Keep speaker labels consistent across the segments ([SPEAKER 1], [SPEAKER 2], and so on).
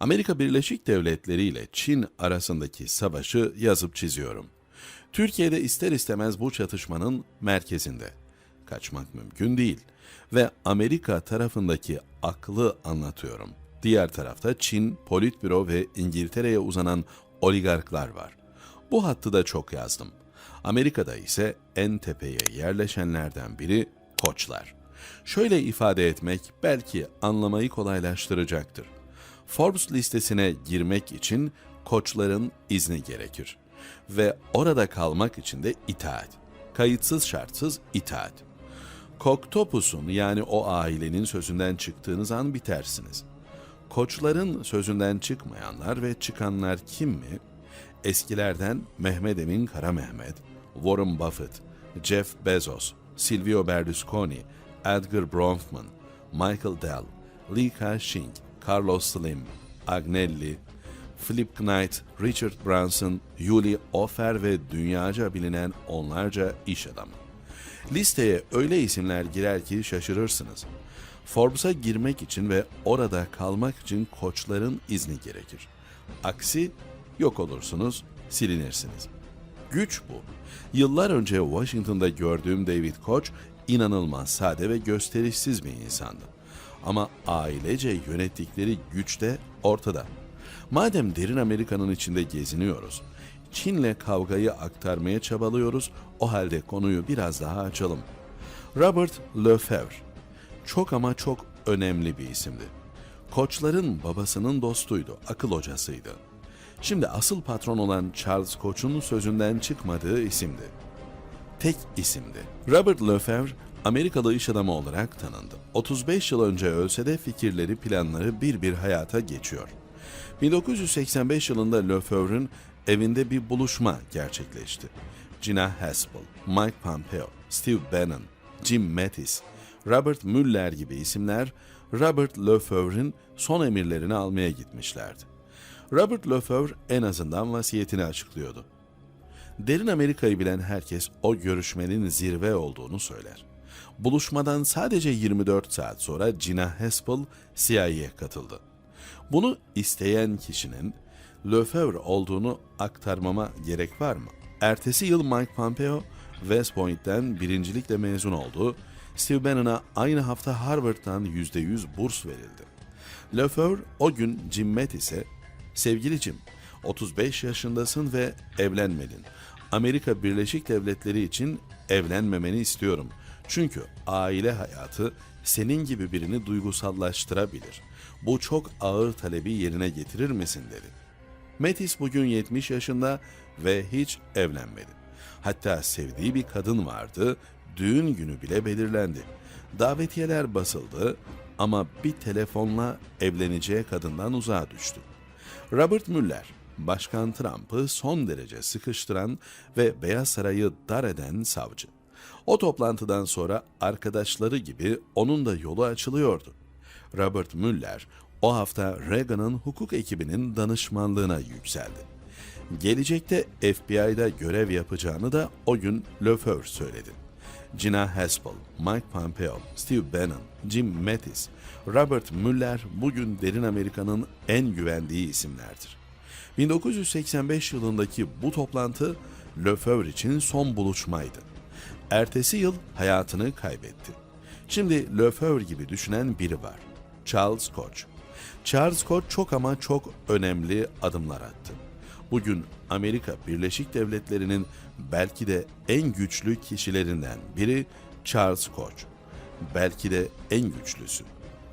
[SPEAKER 1] Amerika Birleşik Devletleri ile Çin arasındaki savaşı yazıp çiziyorum. Türkiye'de ister istemez bu çatışmanın merkezinde. Kaçmak mümkün değil ve Amerika tarafındaki aklı anlatıyorum. Diğer tarafta Çin, Politbüro ve İngiltere'ye uzanan oligarklar var. Bu hattı da çok yazdım. Amerika'da ise en tepeye yerleşenlerden biri koçlar. Şöyle ifade etmek belki anlamayı kolaylaştıracaktır. Forbes listesine girmek için koçların izni gerekir. Ve orada kalmak için de itaat. Kayıtsız şartsız itaat. Koktopus'un yani o ailenin sözünden çıktığınız an bitersiniz. Koçların sözünden çıkmayanlar ve çıkanlar kim mi? Eskilerden Mehmet Emin Kara Mehmet, Warren Buffett, Jeff Bezos, Silvio Berlusconi, Edgar Bronfman, Michael Dell, Li Ka-shing, Carlos Slim, Agnelli, Philip Knight, Richard Branson, Yuli Ofer ve dünyaca bilinen onlarca iş adamı. Listeye öyle isimler girer ki şaşırırsınız. Forbes'a girmek için ve orada kalmak için koçların izni gerekir. Aksi yok olursunuz, silinirsiniz. Güç bu. Yıllar önce Washington'da gördüğüm David Koch inanılmaz sade ve gösterişsiz bir insandı. Ama ailece yönettikleri güç de ortada. Madem derin Amerika'nın içinde geziniyoruz, Çin'le kavgayı aktarmaya çabalıyoruz, o halde konuyu biraz daha açalım. Robert Lefebvre çok ama çok önemli bir isimdi. Koçların babasının dostuydu, akıl hocasıydı. Şimdi asıl patron olan Charles Koç'un sözünden çıkmadığı isimdi. Tek isimdi. Robert Lefebvre Amerikalı iş adamı olarak tanındı. 35 yıl önce ölse de fikirleri, planları bir bir hayata geçiyor. 1985 yılında Lefebvre'ün evinde bir buluşma gerçekleşti. Gina Haspel, Mike Pompeo, Steve Bannon, Jim Mattis, Robert Mueller gibi isimler Robert Lefebvre'ün son emirlerini almaya gitmişlerdi. Robert Lefebvre en azından vasiyetini açıklıyordu. Derin Amerika'yı bilen herkes o görüşmenin zirve olduğunu söyler. Buluşmadan sadece 24 saat sonra Gina Haspel CIA'ye katıldı. Bunu isteyen kişinin Lefebvre olduğunu aktarmama gerek var mı? Ertesi yıl Mike Pompeo West Point'ten birincilikle mezun oldu. Steve Bannon'a aynı hafta Harvard'dan %100 burs verildi. Lefebvre o gün Jim Mattis'e Sevgili Jim, 35 yaşındasın ve evlenmedin. Amerika Birleşik Devletleri için evlenmemeni istiyorum. Çünkü aile hayatı senin gibi birini duygusallaştırabilir. Bu çok ağır talebi yerine getirir misin dedi. Metis bugün 70 yaşında ve hiç evlenmedi. Hatta sevdiği bir kadın vardı, düğün günü bile belirlendi. Davetiyeler basıldı ama bir telefonla evleneceği kadından uzağa düştü. Robert Mueller, Başkan Trump'ı son derece sıkıştıran ve Beyaz Saray'ı dar eden savcı. O toplantıdan sonra arkadaşları gibi onun da yolu açılıyordu. Robert Mueller o hafta Reagan'ın hukuk ekibinin danışmanlığına yükseldi. Gelecekte FBI'da görev yapacağını da o gün Lefebvre söyledi. Gina Haspel, Mike Pompeo, Steve Bannon, Jim Mattis, Robert Mueller bugün derin Amerika'nın en güvendiği isimlerdir. 1985 yılındaki bu toplantı Lefebvre için son buluşmaydı. Ertesi yıl hayatını kaybetti. Şimdi Lefebvre gibi düşünen biri var. Charles Koch. Charles Koch çok ama çok önemli adımlar attı. Bugün Amerika Birleşik Devletleri'nin belki de en güçlü kişilerinden biri Charles Koch. Belki de en güçlüsü.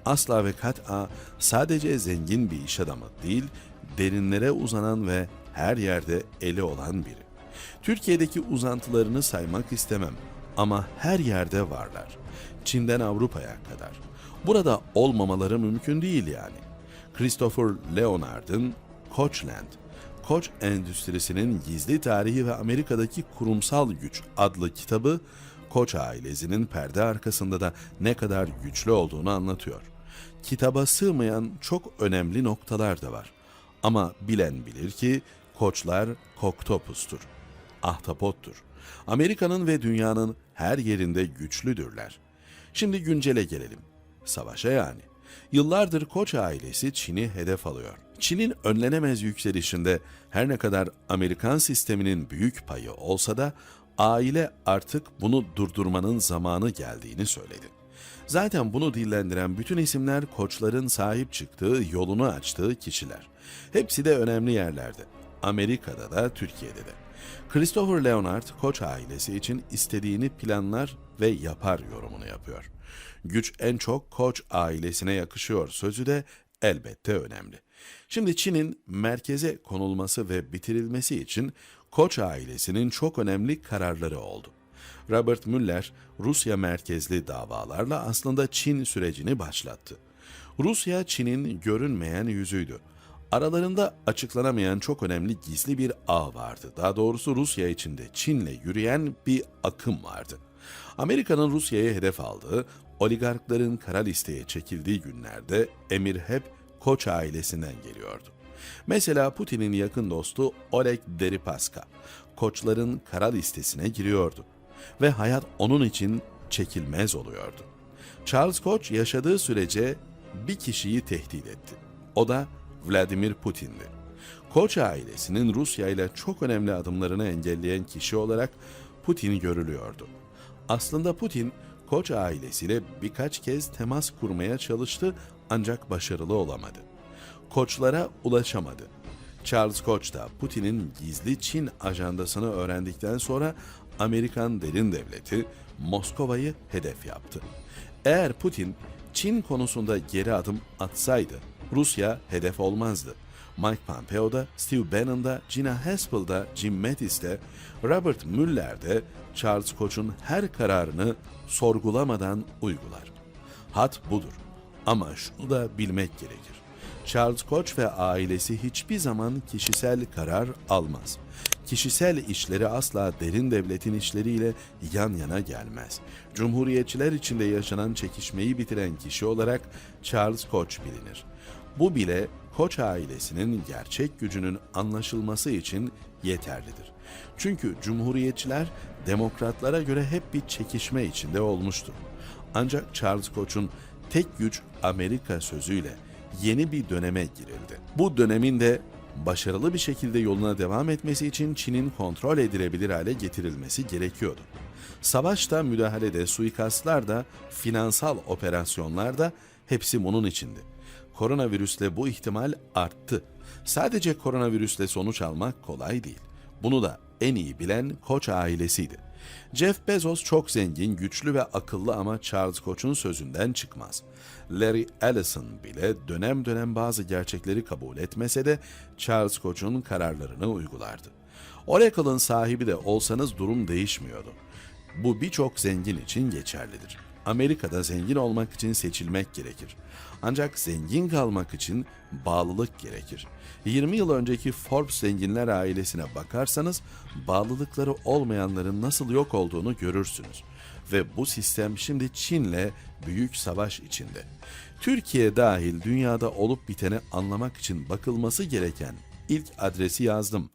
[SPEAKER 1] Asla ve kat'a sadece zengin bir iş adamı değil, derinlere uzanan ve her yerde eli olan biri. Türkiye'deki uzantılarını saymak istemem ama her yerde varlar. Çin'den Avrupa'ya kadar. Burada olmamaları mümkün değil yani. Christopher Leonard'ın Kochland, Koç Endüstrisi'nin Gizli Tarihi ve Amerika'daki Kurumsal Güç adlı kitabı Koç ailesinin perde arkasında da ne kadar güçlü olduğunu anlatıyor. Kitaba sığmayan çok önemli noktalar da var. Ama bilen bilir ki koçlar koktopustur, ahtapottur. Amerika'nın ve dünyanın her yerinde güçlüdürler. Şimdi güncele gelelim. Savaşa yani. Yıllardır Koç ailesi Çin'i hedef alıyor. Çin'in önlenemez yükselişinde her ne kadar Amerikan sisteminin büyük payı olsa da aile artık bunu durdurmanın zamanı geldiğini söyledi. Zaten bunu dillendiren bütün isimler koçların sahip çıktığı, yolunu açtığı kişiler. Hepsi de önemli yerlerde. Amerika'da da, Türkiye'de de. Christopher Leonard, Koç ailesi için istediğini planlar ve yapar yorumunu yapıyor. Güç en çok Koç ailesine yakışıyor sözü de elbette önemli. Şimdi Çin'in merkeze konulması ve bitirilmesi için Koç ailesinin çok önemli kararları oldu. Robert Mueller, Rusya merkezli davalarla aslında Çin sürecini başlattı. Rusya, Çin'in görünmeyen yüzüydü. Aralarında açıklanamayan çok önemli gizli bir ağ vardı. Daha doğrusu Rusya içinde Çin'le yürüyen bir akım vardı. Amerika'nın Rusya'ya hedef aldığı, oligarkların kara listeye çekildiği günlerde emir hep Koç ailesinden geliyordu. Mesela Putin'in yakın dostu Oleg Deripaska, Koçların kara listesine giriyordu ve hayat onun için çekilmez oluyordu. Charles Koç yaşadığı sürece bir kişiyi tehdit etti. O da Vladimir Putin'di. Koç ailesinin Rusya ile çok önemli adımlarını engelleyen kişi olarak Putin görülüyordu. Aslında Putin, Koç ailesiyle birkaç kez temas kurmaya çalıştı ancak başarılı olamadı. Koçlara ulaşamadı. Charles Koç da Putin'in gizli Çin ajandasını öğrendikten sonra Amerikan derin devleti Moskova'yı hedef yaptı. Eğer Putin Çin konusunda geri adım atsaydı Rusya hedef olmazdı. Mike Pompeo da, Steve Bannon da, Gina Haspel da, Jim Mattis de, Robert Mueller de Charles Koç'un her kararını sorgulamadan uygular. Hat budur. Ama şunu da bilmek gerekir. Charles Koç ve ailesi hiçbir zaman kişisel karar almaz. Kişisel işleri asla derin devletin işleriyle yan yana gelmez. Cumhuriyetçiler içinde yaşanan çekişmeyi bitiren kişi olarak Charles Koç bilinir. Bu bile Koç ailesinin gerçek gücünün anlaşılması için yeterlidir. Çünkü cumhuriyetçiler demokratlara göre hep bir çekişme içinde olmuştur. Ancak Charles Koç'un tek güç Amerika sözüyle yeni bir döneme girildi. Bu dönemin de başarılı bir şekilde yoluna devam etmesi için Çin'in kontrol edilebilir hale getirilmesi gerekiyordu. Savaşta, müdahalede, suikastlar da, finansal operasyonlar da hepsi bunun içindi. Koronavirüsle bu ihtimal arttı. Sadece koronavirüsle sonuç almak kolay değil. Bunu da en iyi bilen Koç ailesiydi. Jeff Bezos çok zengin, güçlü ve akıllı ama Charles Koç'un sözünden çıkmaz. Larry Ellison bile dönem dönem bazı gerçekleri kabul etmese de Charles Koç'un kararlarını uygulardı. Oracle'ın sahibi de olsanız durum değişmiyordu. Bu birçok zengin için geçerlidir. Amerika'da zengin olmak için seçilmek gerekir. Ancak zengin kalmak için bağlılık gerekir. 20 yıl önceki Forbes zenginler ailesine bakarsanız bağlılıkları olmayanların nasıl yok olduğunu görürsünüz. Ve bu sistem şimdi Çin'le büyük savaş içinde. Türkiye dahil dünyada olup biteni anlamak için bakılması gereken ilk adresi yazdım.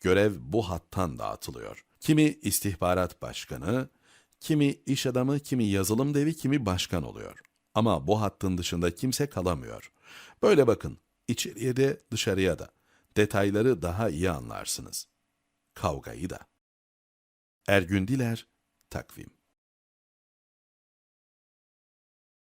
[SPEAKER 1] Görev bu hattan dağıtılıyor. Kimi istihbarat başkanı, kimi iş adamı, kimi yazılım devi, kimi başkan oluyor. Ama bu hattın dışında kimse kalamıyor. Böyle bakın, içeriye de dışarıya da. Detayları daha iyi anlarsınız. Kavgayı da. Ergün Diler, Takvim